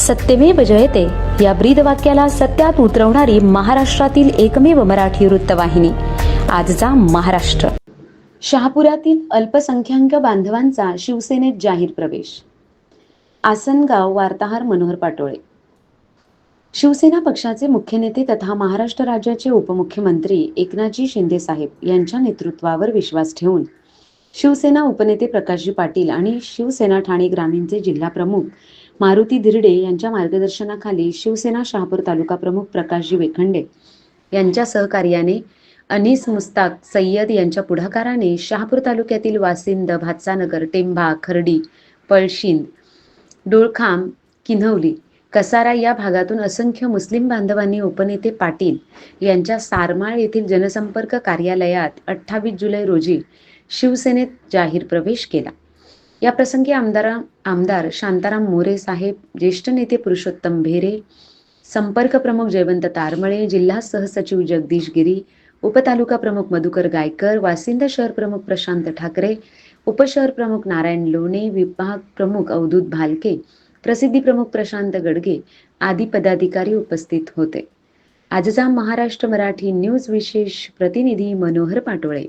सत्यमेव जयते. या ब्रीद वाक्याला सत्यात उतरवणारी महाराष्ट्रातील एकमेव मराठी वृत्तवाहिनी. आजचा महाराष्ट्र. शहापुरातील अल्पसंख्याक बांधवांचा शिवसेनेत जाहीर प्रवेश. आसनगाव वार्ताहर मनोहर पाटोळे. शिवसेना पक्षाचे मुख्य नेते तथा महाराष्ट्र राज्याचे उपमुख्यमंत्री एकनाथजी शिंदे साहेब यांच्या नेतृत्वावर विश्वास ठेवून शिवसेना उपनेते प्रकाशजी पाटील आणि शिवसेना ठाणे ग्रामीणचे जिल्हा प्रमुख मारुती धिरडे यांच्या मार्गदर्शनाखाली शिवसेना शहापूर तालुका प्रमुख प्रकाशजी वेखंडे यांच्या सहकार्याने अनिस मुस्ताक सय्यद यांच्या पुढाकाराने शहापूर तालुक्यातील वासिंद भातसानगर टेंभा खर्डी पळशींद डोळखांब किन्हवली कसारा या भागातून असंख्य मुस्लिम बांधवांनी उपनेते पाटील यांच्या सारमाळ येथील जनसंपर्क कार्यालयात अठ्ठावीस जुलै रोजी शिवसेनेत जाहीर प्रवेश केला. या प्रसंगी आमदार आमदार शांताराम मोरे साहेब ज्येष्ठ नेते पुरुषोत्तम भेरे संपर्क प्रमुख जयवंत तारमळे जिल्हा सहसचिव जगदीश गिरी उपतालुका प्रमुख मधुकर गायकर वासिंद शहर प्रमुख प्रशांत ठाकरे उपशहर प्रमुख नारायण लोणे विभाग प्रमुख अवधूत भालके प्रसिद्धी प्रमुख प्रशांत गडगे आदी पदाधिकारी उपस्थित होते. आजचा महाराष्ट्र मराठी न्यूज विशेष प्रतिनिधी मनोहर पाटोळे.